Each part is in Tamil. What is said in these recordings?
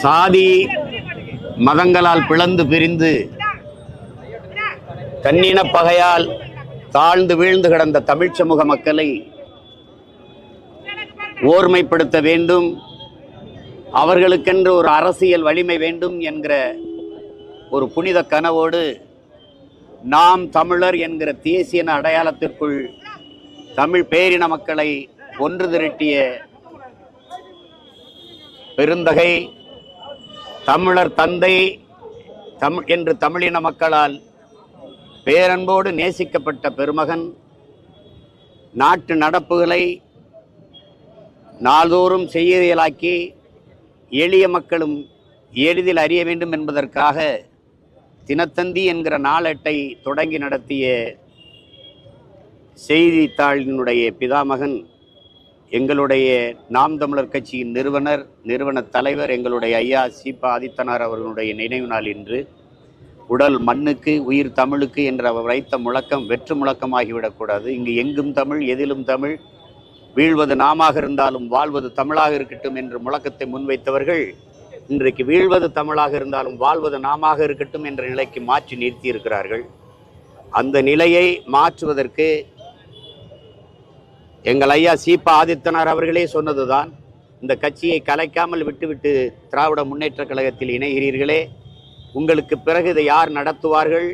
சாதி மதங்களால் பிளந்து பிரிந்து தன்னின பகையால் தாழ்ந்து வீழ்ந்து கிடந்த தமிழ் சமூக மக்களை ஓர்மைப்படுத்த வேண்டும். அவர்களுக்கென்று ஒரு அரசியல் வலிமை வேண்டும் என்கிற ஒரு புனித கனவோடு நாம் தமிழர் என்கிற தேசியன அடையாளத்திற்குள் தமிழ் பேரின மக்களை ஒன்று திரட்டிய பெருந்தகை தமிழர் தந்தை தமிழ் என்று தமிழின மக்களால் பேரன்போடு நேசிக்கப்பட்ட பெருமகன் நாட்டு நடப்புகளை நாள்தோறும் செய்யலாக்கி எளிய மக்களும் எளிதில் அறிய வேண்டும் என்பதற்காக தினத்தந்தி என்கிற நாளேட்டை தொடங்கி நடத்திய செய்தித்தாளினுடைய பிதாமகன் எங்களுடைய நாம் தமிழர் கட்சியின் நிறுவனர் நிறுவன தலைவர் எங்களுடைய ஐயா சீபா ஆதித்தனார் அவர்களுடைய நினைவு நாள் இன்று. உடல் மண்ணுக்கு உயிர் தமிழுக்கு என்ற அவர் வைத்த முழக்கம் வெற்று முழக்கமாகிவிடக்கூடாது. இங்கு எங்கும் தமிழ் எதிலும் தமிழ். வீழ்வது நாமாக இருந்தாலும் வாழ்வது தமிழாக இருக்கட்டும் என்ற முழக்கத்தை முன்வைத்தவர்கள் இன்றைக்கு வீழ்வது தமிழாக இருந்தாலும் வாழ்வது நாமாக இருக்கட்டும் என்ற நிலைக்கு மாற்றி நிறுத்தியிருக்கிறார்கள். அந்த நிலையை மாற்றுவதற்கு எங்கள் ஐயா சீபா ஆதித்தனார் அவர்களே சொன்னதுதான் இந்த கட்சியை கலைக்காமல் விட்டுவிட்டு திராவிட முன்னேற்ற கழகத்தில் இணைகிறீர்களே உங்களுக்கு பிறகு இதை யார் நடத்துவார்கள்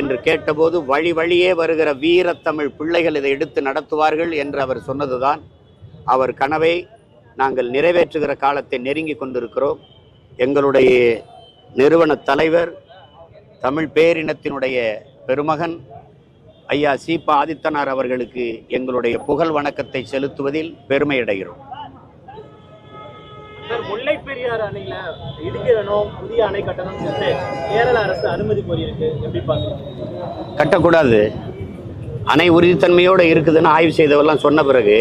என்று கேட்டபோது வழி வழியே வருகிற வீரத்தமிழ் பிள்ளைகள் இதை எடுத்து நடத்துவார்கள் என்று அவர் சொன்னதுதான். அவர் கனவை நாங்கள் நிறைவேற்றுகிற காலத்தை நெருங்கி கொண்டிருக்கிறோம். எங்களுடைய நிறுவன தலைவர் தமிழ் பேரினத்தினுடைய பெருமகன் ஐயா சீபா ஆதித்தனார் அவர்களுக்கு எங்களுடைய புகழ் வணக்கத்தை செலுத்துவதில் பெருமை அடைகிறோம் சார் முல்லை பெரியாறு அணையில இடிக்கிறனும் புதிய அணை கட்டணும் கேரள அரசு அனுமதி கோரியிருக்கு. எப்படி பாக்குறீங்க கட்டக்கூடாது. அணை உறுதித்தன்மையோடு இருக்குதுன்னு ஆய்வு செய்தவெல்லாம் சொன்ன பிறகு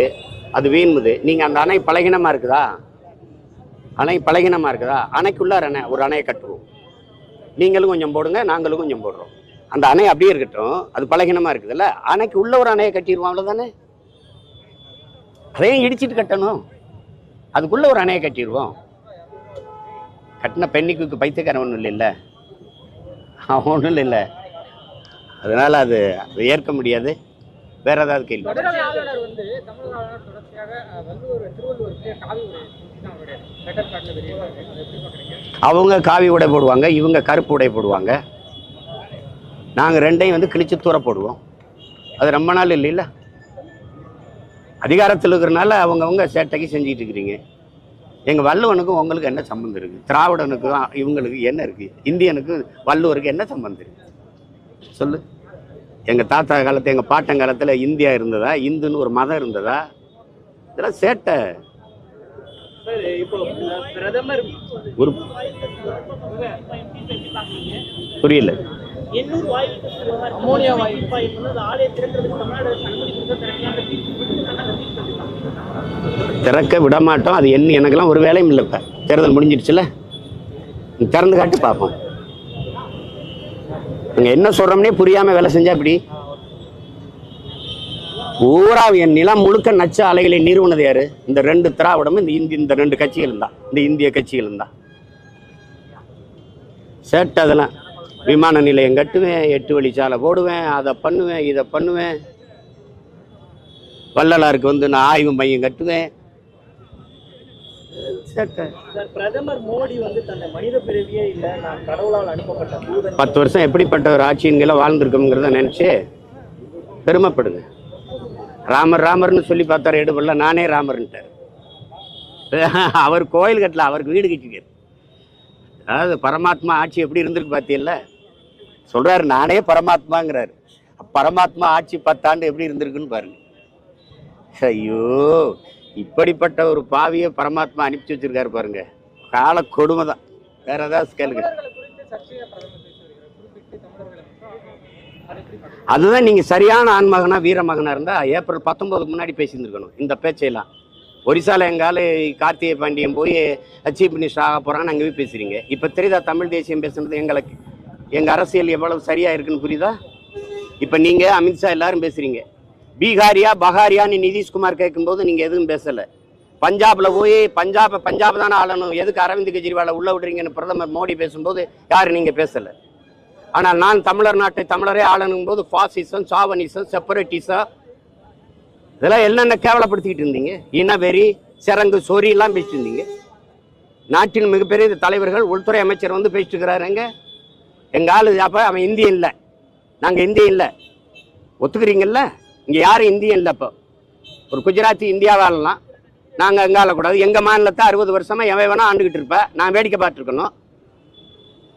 அது வீண்முது. நீங்கள் அந்த அணை பலகீனமாக இருக்குதா? அணை பலகீனமாக இருக்குதா? அணைக்குள்ளார அணை ஒரு அணையை கட்டுவோம். நீங்களும் கொஞ்சம் போடுங்க நாங்களும் கொஞ்சம் போடுறோம். அந்த அணை அப்படியே இருக்கட்டும் அது பலகீனமாக இருக்குதுல்ல? அணைக்கு உள்ள ஒரு அணையை கட்டிடுவோம் அவ்வளோதானே அதையும் இடிச்சிட்டு கட்டணும். அதுக்குள்ள ஒரு அணையை கட்டிடுவோம். கட்டின பெண்ணிக்கு பைத்தியக்காரன் ஒன்றும் இல்லைல்ல? ஒன்றும் இல்லை அதனால அது அது ஏற்க முடியாது. வேற ஏதாவது கேள்வி? அவங்க காவி உடை போடுவாங்க இவங்க கருப்பு உடை போடுவாங்க. நாங்கள் ரெண்டையும் வந்து கிழிச்சு தூர போடுவோம். அது ரொம்ப நாள் இல்லைல்ல? அதிகாரத்தில் இருக்கிறனால அவங்கவுங்க சேட்டைக்கு செஞ்சுட்டு இருக்கிறீங்க. எங்கள் வள்ளுவனுக்கும் உங்களுக்கு என்ன சம்மந்தம் இருக்குது திராவிடனுக்கும் இவங்களுக்கு என்ன இருக்குது இந்தியனுக்கும் வள்ளுவருக்கு என்ன சம்மந்தம் இருக்குது சொல்லு. எங்கள் தாத்தா காலத்து எங்கள் பாட்டன் காலத்தில் இந்தியா இருந்ததா? இந்துன்னு ஒரு மதம் இருந்ததா? இதெல்லாம் சேட்டை. ஒரு புரியல. எண்ணூர் வாயு அமோனியா வாயு என்பது ஆலையை திறக்கிறதுக்கு தமிழ்நாடு அனுமதி தீர்ப்பு? திறக்க விட மாட்டோம் அது என்ன எனக்கெல்லாம் ஒரு வேலையும் இல்லை இப்போ. தேர்தல் முடிஞ்சிடுச்சுல. நீ திறந்து காட்டி பார்ப்போம் நாங்கள் என்ன சொல்கிறோம்னே புரியாமல் வேலை செஞ்சா இப்படி பூரா என் நிலம் முழுக்க நச்ச அலைகளை நிறுவனது யாரு? இந்த ரெண்டு திராவிடமும் இந்த இந்தி இந்த ரெண்டு கட்சிகளும் தான் இந்த இந்திய கட்சிகளும் தான் சேட்டை அதெல்லாம். விமான நிலையம் கட்டுவேன் எட்டு வழிச்சாலை போடுவேன் அதை பண்ணுவேன் இதை பண்ணுவேன். வள்ளலாருக்கு வந்து நான் ஆய்வு மையம் கட்டுவேன். சேட்டை சார் பிரதமர் மோடி வந்து தன்னை மனித பிறவியே இல்லை நான் கடவுளால் அனுப்பப்பட்ட தூதன். பத்து வருஷம் எப்படிப்பட்ட ஒரு ஆட்சியின்களை வாழ்ந்திருக்கோங்கிறத நினச்சி பெருமைப்படுங்க ராமர் ராமர்னு சொல்லி பார்த்தாரு எடுபடல நானே ராமர்ன்ட்டார். அவர் கோயில் கட்டல அவருக்கு வீடு கட்டிக்காரு அதாவது பரமாத்மா ஆட்சி எப்படி இருந்திருக்கு பார்த்தீங்கல்ல சொல்கிறாரு நானே பரமாத்மாங்கிறாரு. பரமாத்மா ஆட்சி பத்தாண்டு எப்படி இருந்திருக்குன்னு பாருங்க. ஐயோ இப்படிப்பட்ட ஒரு பாவியை பரமாத்மா அனுப்பிச்சு வச்சிருக்காரு பாருங்க. கால கொடுமை தான். வேற ஏதாவது கேளுங்க. அதுதான் நீங்கள் சரியான ஆண்மகனா வீரமகனாக இருந்தால் ஏப்ரல் பத்தொம்போதுக்கு முன்னாடி பேசியிருந்துருக்கணும் இந்த பேச்சையெல்லாம். ஒரிசால எங்கால கார்த்திகை பாண்டியன் போய் சீஃப் மினிஸ்டர் ஆக போறான்னு அங்கே போய் பேசுறீங்க. இப்போ தெரியுதா தமிழ் தேசியம் பேசுனது எங்களுக்கு? எங்கள் அரசியல் எவ்வளவு சரியா இருக்குன்னு புரியுதா? இப்போ நீங்க அமித்ஷா எல்லாரும் பேசுறீங்க. பீகாரியா பகாரியான்னு நிதிஷ்குமார் கேட்கும்போது நீங்க எதுவும் பேசல. பஞ்சாப்ல போய் பஞ்சாப் பஞ்சாப் தானே ஆளணும். எதுக்கு அரவிந்த் கெஜ்ரிவாலை உள்ள விடுறீங்கன்னு பிரதமர் மோடி பேசும்போது யாரும் நீங்க பேசல. ஆனால் நான் தமிழர் நாட்டை தமிழரே ஆளணும் போது ஃபாசிசம் சாவனிசம் செப்பரேட்டிசம் இதெல்லாம் என்னென்ன கேவலப்படுத்திக்கிட்டு இருந்தீங்க? இனவெறி சிறங்கு சொறி எல்லாம் பேசிட்டு இருந்தீங்க. நாட்டின் மிகப்பெரிய தலைவர்கள் உள்துறை அமைச்சர் வந்து பேசிட்டு இருக்கிறாருங்க எங்கள் ஆள் அப்போ அவன் இந்தியன் இல்லை. நாங்கள் இந்தியன் இல்லை. ஒத்துக்கிறீங்கல்ல? இங்கே யாரும் இந்தியன் இல்லை இப்போ ஒரு குஜராத்தி இந்தியாவாலலாம் நாங்கள் அங்கே ஆளக்கூடாது. எங்கள் மாநிலத்தை அறுபது வருஷமாக எவன் வேணால் ஆண்டுகிட்டு இருப்பேன் நான் வேடிக்கை பார்த்துருக்கணும்.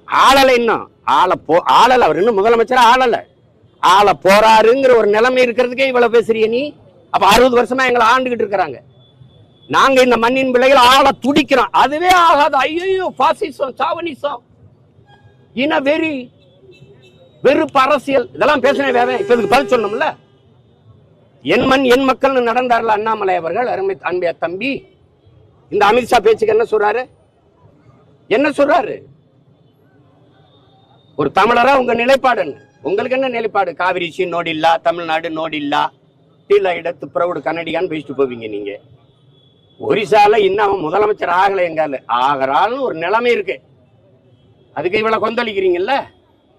ஆளலை இன்னும். ஆள போ ஆளலை. அவர் இன்னும் முதலமைச்சர் ஆளலை. ஆள போறாருங்கிற ஒரு நிலைமை இருக்கிறதுக்கே இவ்வளோ பேசுறிய நீ? அப்ப அறுபது வருஷமா எங்களை ஆண்டுகிட்டு இருக்கிறாங்க. நாங்க இந்த மண்ணின் பிள்ளைகள் ஆள துடிக்கிறோம். அதுவே ஆகாது. ஐயோ பாசிசம் சாவனிசம் இன வெறி வெறுப்பு அரசியல் இதெல்லாம் பேசினே வேற. இப்ப இதுக்கு பதில் சொல்லணும்ல? என் மண் என் மக்கள்னு நடந்தார்ல அண்ணாமலை அவர்கள் அருமை அன்பிய தம்பி. இந்த அமித்ஷா பேச்சுக்கு என்ன சொல்றாரு? என்ன சொல்றாரு? ஒரு தமிழரா உங்க நிலைப்பாடு உங்களுக்கு என்ன நிலைப்பாடு? காவிரி நோடில்லா தமிழ்நாடு நோடில்லா. கீழே இடத்து ப்ரௌடு கன்னடியான்னு பேசிட்டு போவீங்க நீங்க. ஒரிசால இன்னும் முதலமைச்சர் ஆகலை எங்கால. ஆகிறான்னு ஒரு நிலைமை இருக்கு. அதுக்கு இவ்வளவு கொந்தளிக்கிறீங்கல்ல?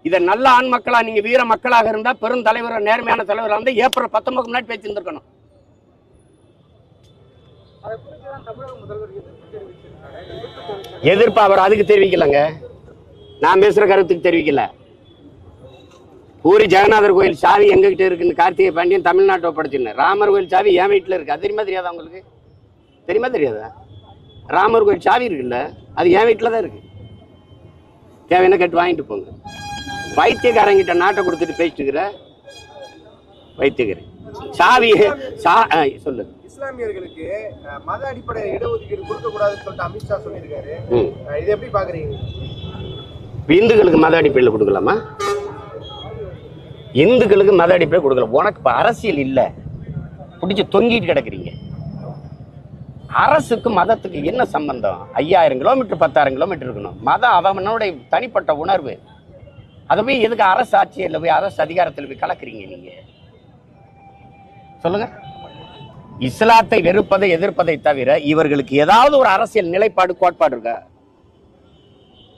இதை நல்ல ஆண் மக்களா நீங்க வீர மக்களாக இருந்தா பெரும் தலைவர் நேர்மையான தலைவராக இருந்தா ஏப்ரல் பத்தொன்பது முன்னாடி பேசியிருந்திருக்கணும் எதிர்ப்பு எதிர்ப்பு அவர் அதுக்கு தெரிவிக்கலங்க. நான் பேசுற கருத்துக்கு தெரிவிக்கல. பூரி ஜெகநாதர் கோயில் சாவி எங்ககிட்ட இருக்குன்னு கார்த்திகை பாண்டியன் தமிழ்நாட்டை ஒப்படைச்சிருந்தேன் ராமர் கோயில் சாவி என் வீட்டில் இருக்கு. அது தெரியுமா தெரியாதா உங்களுக்கு? தெரியுமா தெரியாதா? ராமர் கோயில் சாவி இருக்குல்ல அது என் வீட்டில் தான் இருக்கு. தேவையான கட்டு வாங்கிட்டு போங்க. வைத்தியக்காரங்கிட்ட நாட்டை கொடுத்துட்டு பேசிட்டு இருக்கிற வைத்தியக்காரன். சாவி சா சொல்லு. இஸ்லாமியர்களுக்கு மத அடிப்படை இடஒதுக்கீடு கொடுக்க கூடாதுன்னு சொல்லிட்டு அமித்ஷா சொல்லியிருக்காரு. இதை எப்படி பாக்குறீங்க? இந்துக்களுக்கு மத அடிப்படையில் கொடுக்கலாமா? இந்துக்களுக்கு மத அடிப்படையில் கொடுக்கல. உனக்கு இப்போ அரசியல் இல்லை. பிடிச்சி தொங்கிட்டு கிடக்குறீங்க. அரசுக்கு மதத்துக்கு என்ன சம்பந்தம்? ஐயாயிரம் கிலோமீட்டர் பத்தாயிரம் கிலோமீட்டர் இருக்கணும். மதம் அவனுடைய தனிப்பட்ட உணர்வு. அதை போய் எதுக்கு அரசு ஆட்சியில் போய் அரசு அதிகாரத்தில் போய் கலக்குறீங்க நீங்கள் சொல்லுங்க. இஸ்லாத்தை வெறுப்பதை எதிர்ப்பதை தவிர இவர்களுக்கு ஏதாவது ஒரு அரசியல் நிலைப்பாடு கோட்பாடு இருக்கா?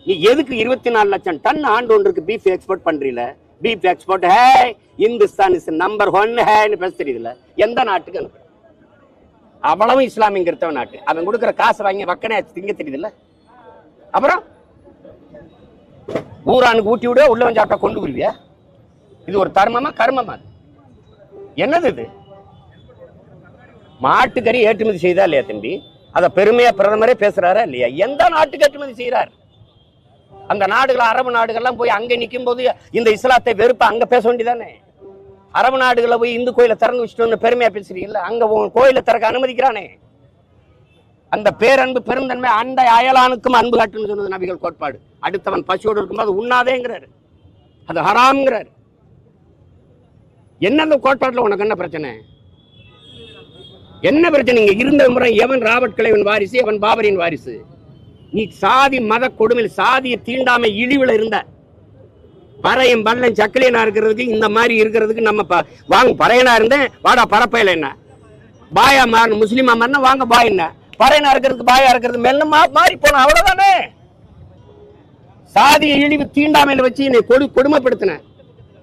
நீ எதுக்கு இருபத்தி நாலு லட்சம் டன் ஆண்டு ஒன்றுக்கு beef export பண்றீல? Beef export hey Hindustan is number one ஹேன்னு பேச தெரியுதுல எந்த நாட்டுக்கு அனுப்புற அவ்வளவு இஸ்லாமியங்கிறத நாட்டு. அவன் கொடுக்குற காசு வாங்கி வக்கனே திங்க தெரியுதுல்ல? அப்புறம்? ஊரானுக்கு ஊட்டி விட உள்ள வந்து சாப்பிட்டா கொண்டு வருவியா இது ஒரு தர்மமா கர்மமா? என்னது இது? மாட்டுக்கறி ஏற்றுமதி செய்தா இல்லையா தம்பி? அத பெருமையா பிரதமரே பேசுறாரா இல்லையா? எந்த நாட்டுக்கு ஏற்றுமதி செய்யறாரு அந்த நாடுகள் அரபு நாடுகள்லாம் போய் அங்க நிற்கும் போது இந்த இஸ்லாத்தை வெறுப்ப அங்க பேச வேண்டியதானே? அரபு நாடுகளை போய் இந்து கோயிலை திறந்து வச்சுட்டு பெருமையா பேசுறீங்கல்ல அங்க உன் கோயிலை திறக்க அனுமதிக்கிறானே? அந்த பேரன்பு பெருந்தன்மை அந்த அயலானுக்கும் அன்பு காட்டுன்னு சொன்னது நபிகள் கோட்பாடு. அடுத்தவன் பசியோடு இருக்கும்போது உண்ணாதேங்கிறாரு. அது ஹராம்ங்கிறாரு. என்ன அந்த கோட்பாட்டுல உனக்கு என்ன பிரச்சனை? என்ன பிரச்சனை? இங்க இருந்த முறை எவன் ராபர்ட் கிளைவன் வாரிசு எவன் பாபரின் வாரிசு? நீ சாதி மத கொடுமையில் சாதியை தீண்டாமை இழிவில் இருந்த பறையும் பல்லம் சக்கலியனா இருக்கிறதுக்கு இந்த மாதிரி இருக்கிறதுக்கு நம்ம ப- வாங்க பறையனா இருந்தேன். வாடா பரப்பையில என்ன? பாயா மாறணும் முஸ்லீமா மாறினா வாங்க பாய் என்ன? பறையனா இருக்கிறதுக்கு பாயா இருக்கிறது மெல்ல மா- மாறி போன அவ்வளவுதானே? சாதிய இழிவு தீண்டாமையில வச்சு என்னை கொடு கொடுமைப்படுத்தின.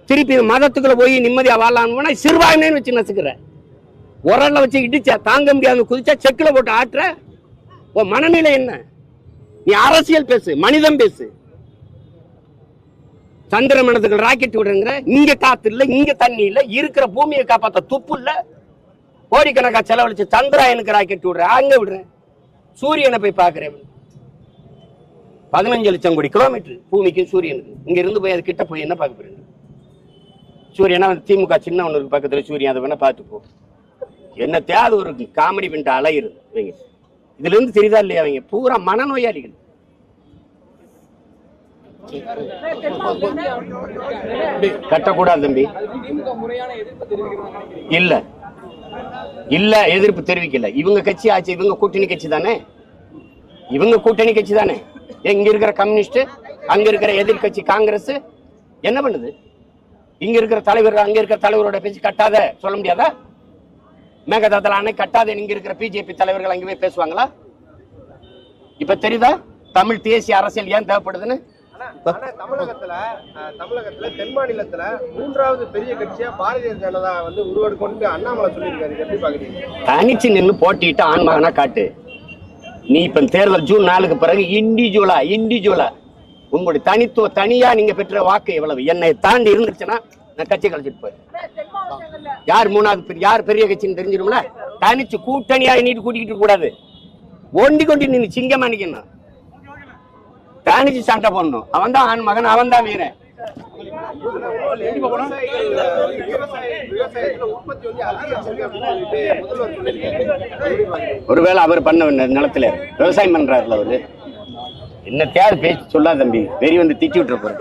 திருப்பி மதத்துக்குள்ள போய் நிம்மதியா வாழலாம்னு சிறுபான்மைன்னு வச்சு நசுக்கிற. உரல்ல வச்சு இடிச்சா தாங்க முடியாம குதிச்சா செக்கில் போட்டு ஆட்டுற. உன் மனநிலை என்ன? நீ அரசியல் பேசு மனிதம் பேசு. சந்திர மனதுக்கு ராக்கெட் விடுங்கிற இங்க காத்து இல்ல இங்க தண்ணி இல்ல இருக்கிற பூமியை காப்பாத்த துப்பு இல்ல. கோடிக்கணக்கா செலவழிச்சு சந்திராயனுக்கு ராக்கெட் விடுற அங்க விடுறேன். சூரியனை போய் பாக்குறேன் பதினஞ்சு லட்சம் கோடி கிலோமீட்டர் பூமிக்கு சூரியனுக்கு. இங்க இருந்து போய் அது கிட்ட போய் என்ன பார்க்க போறீங்க? சூரியனா திமுக சின்ன ஒன்று பக்கத்துல சூரியன் அதை வேணா பார்த்து போ என்ன தேவை ஒரு காமெடி பண்ணிட்டு அலையுது இதுல இருந்து தெரியுதா இல்லையா அவங்க பூரா மனநோயாளிகள். கட்டக்கூடாது தம்பி. இல்ல. இல்ல எதிர்ப்பு தெரிவிக்கல. இவங்க கட்சி ஆச்சு இவங்க கூட்டணி கட்சி தானே? இவங்க கூட்டணி கட்சி தானே? இங்க இருக்கிற கம்யூனிஸ்ட் அங்க இருக்கிற எதிர்கட்சி காங்கிரஸ் என்ன பண்ணுது? இங்க இருக்கிற தலைவர் அங்க இருக்கிற தலைவரோட பேச்சு கட்டாத சொல்ல முடியாதா? மேகதாதுல அணை கட்டாத இங்க இருக்கிற பிஜேபி தலைவர்கள் அங்கே போய் பேசுவாங்களா? இப்ப தெரியுதா? தமிழ் தேசிய அரசியல் ஏன் தேவைப்படுதுன்னு? தமிழகத்துல தென் மாநிலத்துல மூன்றாவது பெரிய கட்சியா பாரதிய ஜனதா வந்து உருவெடுக்கொண்டு அண்ணாமலை சொல்லியிருக்காரு. எப்படி பாக்குறீங்க? தனிச்சு நின்று போட்டிட்டு ஆண் மகனா காட்டு. நீ இப்ப தேர்தல் ஜூன் நாலுக்கு பிறகு இண்டிவிஜுவலா இண்டிவிஜுவலா உங்களுடைய தனித்துவ தனியா நீங்க பெற்ற வாக்கு எவ்வளவு? என்னை தாண்டி இருந்துச்சுன்னா நான் கட்சி கலைச்சிட்டு போய் யார் மூணாவது பெரிய யார் பெரிய கட்சின்னு தெரிஞ்சிடும்ல? தனிச்சு கூட்டணியா நீட்டு கூட்டிக்கிட்டு கூடாது. ஒண்டி கொண்டு நீ சிங்கமா நிக்கணும் தனிச்சு சண்டை போடணும். அவன் தான் ஆண் மகன் அவன் தான் வீரன். ஒருவேளை அவர் பண்ண நிலத்துல விவசாயம் பண்றாருல அவரு. என்ன தேவை பேச்சு சொல்லாத தம்பி. வெறி வந்து திட்டி விட்டுற போறேன்